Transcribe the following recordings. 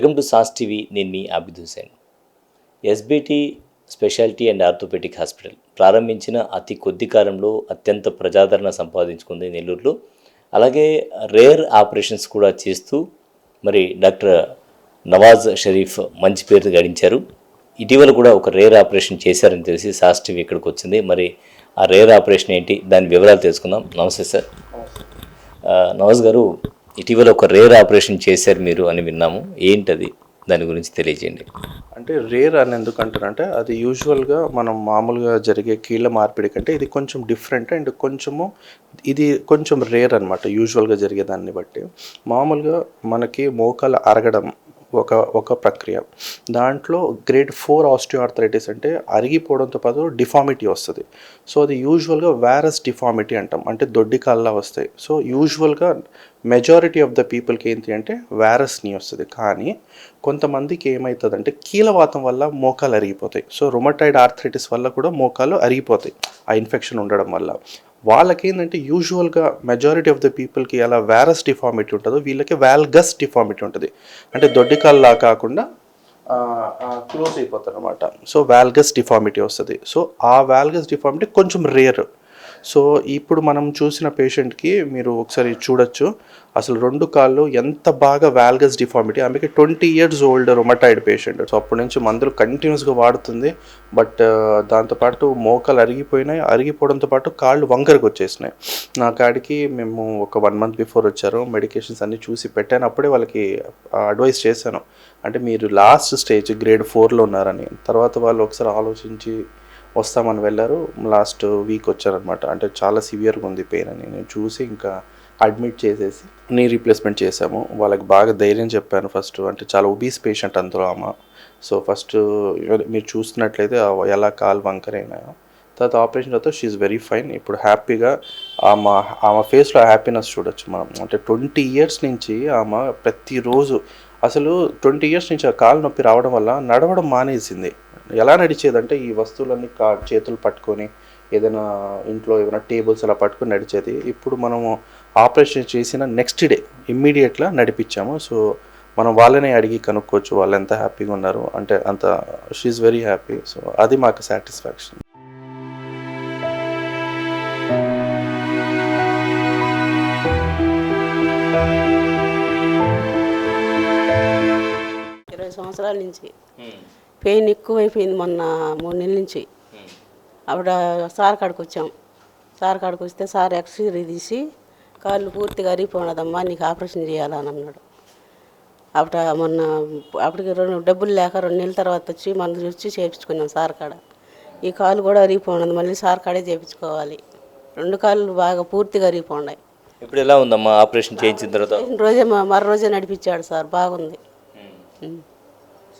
Welcome to sauce TV నేను మీ Abid Hussain SBT speciality and orthopaedic hospital ప్రారంభించిన అతి కొద్ది కాలంలో అత్యంత ప్రజాదరణ సంపాదించుకుంది నెల్లూరులో. అలాగే రేర్ ఆపరేషన్స్ కూడా చేస్తూ మరి డాక్టర్ నవాజ్ షరీఫ్ మంచి పేరు గడించారు. ఇటీవల కూడా ఒక రేర్ ఆపరేషన్ చేశారని తెలిసి సాస్ టీవీ ఇక్కడికి వచ్చింది. మరి ఆ రేర్ ఆపరేషన్ ఏంటి? దాని వివరాలు తెలుసుకుందాం. నమస్తే సార్. నవాజ్ గారు ఇటీవల ఒక రేర్ ఆపరేషన్ చేశారు మీరు అని విన్నాము. ఏంటది? దాని గురించి తెలియజేయండి. అంటే రేర్ అని ఎందుకు అంటారంటే అది యూజువల్గా మనం మామూలుగా జరిగే కీళ్ళ మార్పిడి కంటే ఇది కొంచెం డిఫరెంట్ అండ్ కొంచెము ఇది కొంచెం రేర్ అనమాట యూజువల్గా జరిగే దాన్ని బట్టి. మామూలుగా మనకి మోకాలు అరగడం ఒక ఒక ప్రక్రియ. దాంట్లో గ్రేడ్ ఫోర్ ఆస్టియోఆర్థరైటిస్ అంటే అరిగిపోవడంతో పాటు డిఫార్మిటీ వస్తుంది. సో అది యూజువల్గా వ్యారస్ డిఫార్మిటీ అంటాం. అంటే దొడ్డి కాళ్ళ వస్తాయి. సో యూజువల్గా మెజారిటీ ఆఫ్ ద పీపుల్కి ఏంటి అంటే వ్యారస్ని వస్తుంది. కానీ కొంతమందికి ఏమవుతుందంటే కీలవాతం వల్ల మోకాలు అరిగిపోతాయి. సో రొమటైడ్ ఆర్థరైటిస్ వల్ల కూడా మోకాలు అరిగిపోతాయి. ఆ ఇన్ఫెక్షన్ ఉండడం వల్ల. వాళ్ళకి ఏంటంటే యూజువల్గా మెజారిటీ ఆఫ్ ద పీపుల్కి ఎలా వ్యారస్ డిఫార్మిటీ ఉంటుందో వీళ్ళకి వ్యాల్గస్ డిఫార్మిటీ ఉంటుంది. అంటే దొడ్డికాల్లా కాకుండా క్లోజ్ అయిపోతారు అనమాట సో వ్యాల్గస్ డిఫార్మిటీ వస్తుంది. సో ఆ వ్యాల్గస్ డిఫార్మిటీ కొంచెం రేర్ సో ఇప్పుడు మనం చూసిన పేషెంట్కి మీరు ఒకసారి చూడొచ్చు. అసలు రెండు కాళ్ళు ఎంత బాగా వాల్గస్ డిఫార్మిటీ ఆమెకి twenty years old rheumatoid patient so అప్పటి నుంచి మందులు కంటిన్యూస్గా వాడుతుంది. బట్ దాంతోపాటు మోకాలు అరిగిపోయినాయి. అరిగిపోవడంతో పాటు కాళ్ళు వంకరకు వచ్చేసినాయి. నా కాడికి మేము ఒక వన్ మంత్ బిఫోర్ వచ్చారు. మెడికేషన్స్ అన్నీ చూసి పెట్టాను. అప్పుడే వాళ్ళకి అడ్వైస్ చేశాను. అంటే మీరు లాస్ట్ స్టేజ్ గ్రేడ్ ఫోర్లో ఉన్నారని. తర్వాత వాళ్ళు ఒకసారి ఆలోచించి వస్తామని వెళ్ళారు. లాస్ట్ వీక్ వచ్చారనమాట అంటే చాలా సివియర్గా ఉంది పెయిన్ అని. నేను చూసి ఇంకా అడ్మిట్ చేసేసి నీ రీప్లేస్మెంట్ చేశాము. వాళ్ళకి బాగా ధైర్యం చెప్పాను ఫస్ట్ అంటే చాలా ఒబీస్ పేషెంట్ అందులో ఆమె. సో ఫస్ట్ మీరు చూస్తున్నట్లయితే ఎలా కాలు వంకరైనాయో తర్వాత ఆపరేషన్ తర్వాత షీఈ్ వెరీ ఫైన్ ఇప్పుడు హ్యాపీగా ఆమె ఆమె ఫేస్లో హ్యాపీనెస్ చూడొచ్చు మనం. అంటే ట్వంటీ ఇయర్స్ నుంచి ఆమె ప్రతిరోజు అసలు ట్వంటీ ఇయర్స్ నుంచి ఆ కాలు నొప్పి రావడం వల్ల నడవడం మానేసింది. ఎలా నడిచేదంటే ఈ వస్తువులన్నీ కా చేతులు పట్టుకొని ఏదైనా ఇంట్లో ఏదైనా టేబుల్స్ అలా పట్టుకొని నడిచేది. ఇప్పుడు మనము ఆపరేషన్ చేసిన నెక్స్ట్ డే ఇమ్మీడియట్గా నడిపించాము. సో మనం వాళ్ళనే అడిగి కనుక్కోవచ్చు వాళ్ళు ఎంత హ్యాపీగా ఉన్నారు. అంటే అంత షీఈ్ వెరీ హ్యాపీ సో అది మాకు సాటిస్ఫాక్షన్ ఇరవై సంవత్సరాల నుంచి పెయిన్ ఎక్కువైపోయింది మొన్న మూడు నెలల నుంచి. అప్పుడు సార్ కాడికి వచ్చాం. సార్ కాడికి వస్తే సార్ ఎక్స్రే తీసి కాళ్ళు పూర్తిగా అరిగిపోయినదమ్మా నీకు ఆపరేషన్ చేయాలని అన్నాడు. అప్పుడు మొన్న అప్పటికి రెండు డబ్బులు లేక రెండు నెలల తర్వాత వచ్చి మందు వచ్చి చేయించుకున్నాం సార్ కాడ. ఈ కాలు కూడా అరిగిపోయినది మళ్ళీ సార్ కాడే చేయించుకోవాలి. రెండు కాళ్ళు బాగా పూర్తిగా అరిగిపోయినాయి. ఇప్పుడు ఎలా ఉందమ్మా ఆపరేషన్ చేయించిన తర్వాత? రోజే మరో రోజే నడిపించాడు సార్ బాగుంది.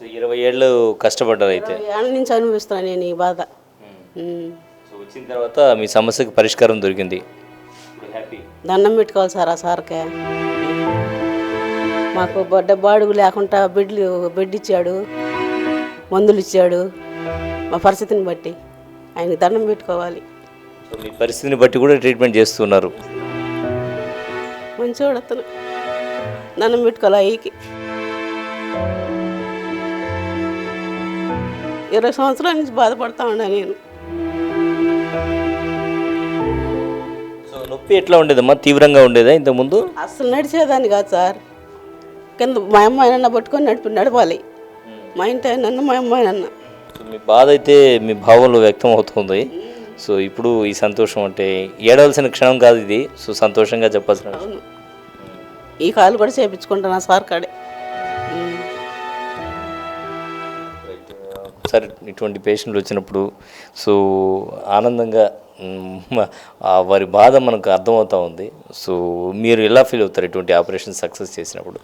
సో ఇరవై ఏళ్ళు కష్టపడ్డారు అయితే. ఏళ్ళ నుంచి అనుభవిస్తున్నాను నేను ఈ బాధ. ఉమ్. సో వచ్చిన తర్వాత మీ సమస్యకి పరిష్కారం దొరికింది. ఇప్పుడు హ్యాపీ దండం పెట్టుకోవాలి సార్ ఆ సార్కే. మాకు బడ్డ బాడుగు లేకుండా బెడ్లు బెడ్ ఇచ్చాడు మందులు ఇచ్చాడు మా పరిస్థితిని బట్టి ఆయనకి దండం పెట్టుకోవాలి. సో మీ పరిస్థితిని బట్టి కూడా ట్రీట్మెంట్ చేస్తున్నారు. మంచివాడు అతను. దండం పెట్టుకోవాలి అయ్యకి ఇరవై సంవత్సరాల నుంచి బాధపడతా ఉన్నా నేను. నొప్పి ఎట్లా ఉండేదమ్మా? తీవ్రంగా ఉండేదా ఇంతకుముందు? అస్సలు నడిచేదాన్ని కాదు సార్. కింద మా అమ్మాయినన్న పట్టుకొని నడిపి నడవాలి. మా ఇంటి ఆయన మా అమ్మాయినన్న సో మీ బాధ అయితే మీ భావంలో వ్యక్తం అవుతుంది. సో ఇప్పుడు ఈ సంతోషం అంటే ఏడవలసిన క్షణం కాదు ఇది. సో సంతోషంగా చెప్పాల్సిన ఈ కాలు కూడా చేపించుకుంటాను ఆ సార్ కాడే. సార్ ఇటువంటి పేషెంట్లు వచ్చినప్పుడు సో ఆనందంగా ఆ వారి బాధ మనకు అర్థమవుతూ ఉంది. సో మీరు ఎలా ఫీల్ అవుతారు ఇటువంటి ఆపరేషన్ సక్సెస్ చేసినప్పుడు?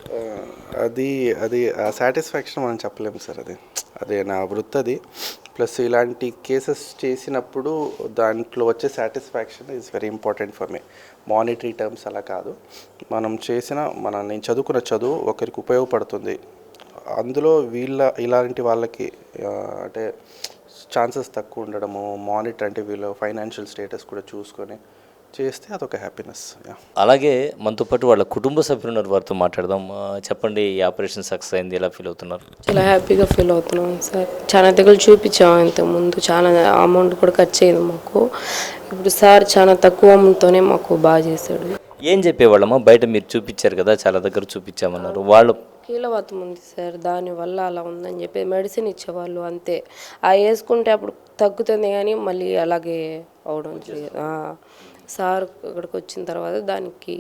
అది అది ఆ సాటిస్ఫాక్షన్ మనం చెప్పలేము సార్ అది. అదే నా వృత్తి అది. ప్లస్ ఇలాంటి కేసెస్ చేసినప్పుడు దాంట్లో వచ్చే satisfaction is very important for me monetary terms అలా కాదు. మనం చేసిన మన నేను చదువుకున్న చదువు ఒకరికి ఉపయోగపడుతుంది. అందులో వీళ్ళ ఇలాంటి వాళ్ళకి అంటే ఛాన్సెస్ తక్కువ ఉండడము మానిటర్ అంటే వీళ్ళ ఫైనాన్షియల్ స్టేటస్ కూడా చూసుకొని చేస్తే అదొక హ్యాపీనెస్ అలాగే మనతో పాటు వాళ్ళ కుటుంబ సభ్యులు ఉన్నారు వారితో మాట్లాడదాం. చెప్పండి ఈ ఆపరేషన్ సక్సెస్ అయింది ఎలా ఫీల్ అవుతున్నారు? చాలా హ్యాపీగా ఫీల్ అవుతున్నాం సార్ చాలా దగ్గర చూపించాం ఇంతకుముందు చాలా అమౌంట్ కూడా ఖర్చు అయింది మాకు. ఇప్పుడు సార్ చాలా తక్కువ అమౌంట్తోనే మాకు బాగా చేశాడు. ఏం చెప్పేవాళ్ళమ్మా? బయట మీరు చూపించారు కదా చాలా దగ్గర చూపించామన్నారు. వాళ్ళు కీలవాతం ఉంది సార్. దానివల్ల అలా ఉందని చెప్పి మెడిసిన్ ఇచ్చేవాళ్ళు అంతే. ఆ వేసుకుంటే అప్పుడు తగ్గుతుంది కానీ మళ్ళీ అలాగే అవడం సార్ ఇక్కడికి వచ్చిన తర్వాత దానికి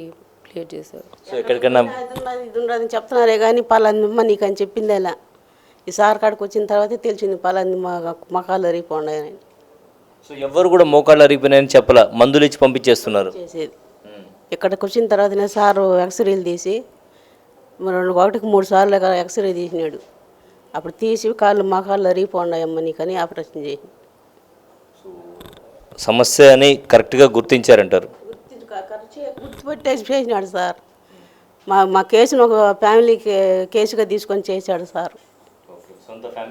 క్లియర్ చేశారు. సో ఎక్కడికన్నా ఇది అని చెప్తున్నారే కానీ పలాందిమ్మ నీకు అని చెప్పింది అలా ఈ సార్ కాడికి వచ్చిన తర్వాతే తెలిసింది పలాంది మా మకాలు అని. సో ఎవరు కూడా మోకాళ్ళు అరిగిపోయినాయని చెప్పలా? మందులు ఇచ్చి పంపించేస్తున్నారు. చేసేది. ఇక్కడికి వచ్చిన తర్వాతనే సారు ఎక్స్రేలు తీసి రెండు ఒకటికి మూడు సార్లు ఎక్స్రే తీసినాడు. అప్పుడు తీసి కాళ్ళు మకాళ్ళు రీపోండాయమ్మ నీకని ఆపరేషన్ చేసి సమస్య అని కరెక్ట్గా గుర్తించారంటారు. గుర్తుపెట్టేసి చేసినాడు సార్. మా మా కేసును ఒక ఫ్యామిలీ కేసుగా తీసుకొని చేశాడు సార్.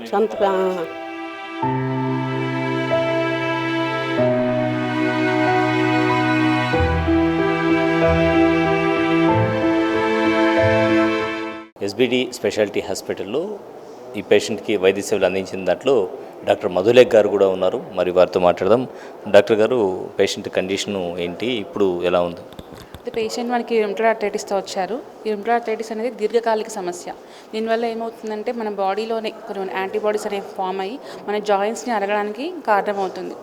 సొంత ఫ్యా- ఎస్బిడి స్పెషాలిటీ హాస్పిటల్లో ఈ పేషెంట్కి వైద్య సేవలు అందించిన దాంట్లో డాక్టర్ మధులేఖ్ గారు కూడా ఉన్నారు. మరి వారితో మాట్లాడదాం. డాక్టర్ గారు పేషెంట్ కండిషను ఏంటి? ఇప్పుడు ఎలా ఉంది? ఇది పేషెంట్ మనకి రుమటోడ్ ఆర్థరైటిస్తో వచ్చారు. ఈ రుమటోడ్ ఆర్థరైటిస్ అనేది దీర్ఘకాలిక సమస్య. దీనివల్ల ఏమవుతుందంటే మన బాడీలోనే కొన్ని యాంటీబాడీస్ అనేవి ఫామ్ అయ్యి మన జాయింట్స్ని అరగడానికి కారణమవుతుంది.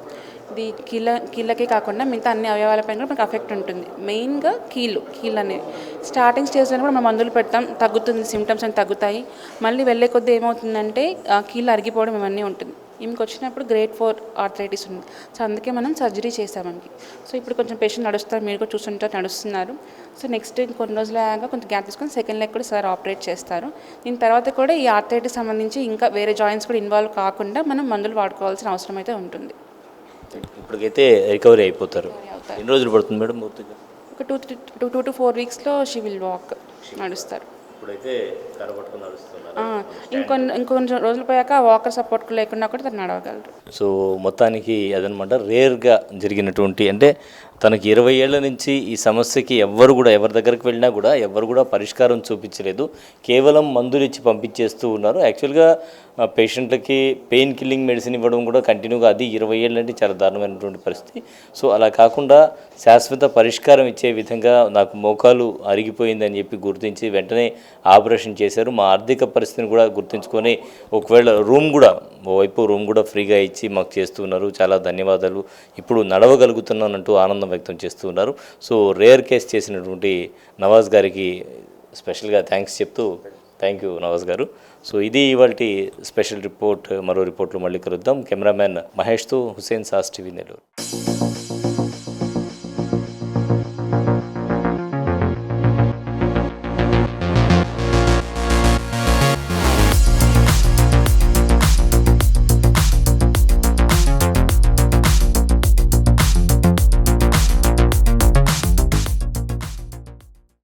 ఇది కీళ్ళ కీళ్ళకే కాకుండా మిగతా అన్ని అవయవాలపైన కూడా మనకు అఫెక్ట్ ఉంటుంది. మెయిన్గా కీళ్ళు కీళ్ళు అనేవి స్టార్టింగ్ స్టేజ్లో కూడా మనం మందులు పెడతాం. తగ్గుతుంది సిమ్టమ్స్ అని తగ్గుతాయి. మళ్ళీ వెళ్ళే కొద్దీ ఏమవుతుందంటే కీళ్ళు అరిగిపోవడం ఇవన్నీ ఉంటుంది. ఈమెకి వచ్చినప్పుడు గ్రేట్ ఫోర్ ఆర్థరైటిస్ ఉంది. సో అందుకే మనం సర్జరీ చేసాం ఆమెకి. సో ఇప్పుడు కొంచెం పేషెంట్ నడుస్తారు. మీరు కూడా చూస్తుంటారు నడుస్తున్నారు. సో నెక్స్ట్ కొన్ని రోజులు అయ్యాక కొంచెం గ్యాప్ తీసుకొని సెకండ్ లెగ్ కూడా సార్ ఆపరేట్ చేస్తారు. దీని తర్వాత కూడా ఈ ఆర్థరైటిస్ సంబంధించి ఇంకా వేరే జాయింట్స్ కూడా ఇన్వాల్వ్ కాకుండా మనం మందులు వాడుకోవాల్సిన అవసరం అయితే ఉంటుంది. ఇప్పటికైతే రికవరీ అయిపోతారు. ఎన్ని రోజులు పడుతుంది మేడం పూర్తిగా? ఒక two three two two to four వీక్స్లో she will walk నడుస్తారు. ఇప్పుడైతే కనబట్టుకుని నడుస్తున్నారు. ఇంకొన్ని ఇంకొంచెం రోజులు పోయాక వాకర్ సపోర్ట్ లేకుండా కూడా తను నడవగలరు సో మొత్తానికి అదనమాట రేర్గా జరిగినటువంటి అంటే తనకి ఇరవై ఏళ్ళ నుంచి ఈ సమస్యకి ఎవ్వరు కూడా ఎవరి దగ్గరికి వెళ్ళినా కూడా ఎవరు కూడా పరిష్కారం చూపించలేదు. కేవలం మందులు ఇచ్చి పంపించేస్తూ ఉన్నారు. యాక్చువల్గా పేషెంట్లకి పెయిన్ కిల్లింగ్ మెడిసిన్ ఇవ్వడం కూడా కంటిన్యూగా అది ఇరవై ఏళ్ళ అంటే చాలా దారుణమైనటువంటి పరిస్థితి. సో అలా కాకుండా శాశ్వత పరిష్కారం ఇచ్చే విధంగా నాకు మోకాలు అరిగిపోయిందని చెప్పి గుర్తించి వెంటనే ఆపరేషన్ చేశారు. మా ఆర్థిక పరిస్థితిని కూడా గుర్తుంచుకొని ఒకవేళ రూమ్ కూడా ఓవైపు రూమ్ కూడా ఫ్రీగా ఇచ్చి మాకు చేస్తున్నారు చాలా ధన్యవాదాలు. ఇప్పుడు నడవగలుగుతున్నానంటూ ఆనందం వ్యక్తం చేస్తూ ఉన్నారు. సో రేర్ కేస్ చేసినటువంటి నవాజ్ గారికి స్పెషల్గా థ్యాంక్స్ చెప్తూ థ్యాంక్ యూ నవాజ్ గారు. సో ఇది ఇవాళ స్పెషల్ రిపోర్ట్ మరో రిపోర్ట్లో మళ్ళీ కలుద్దాం. కెమెరామ్యాన్ మహేష్తో హుసేన్ సాస్ టీవీ నెల్లూరు.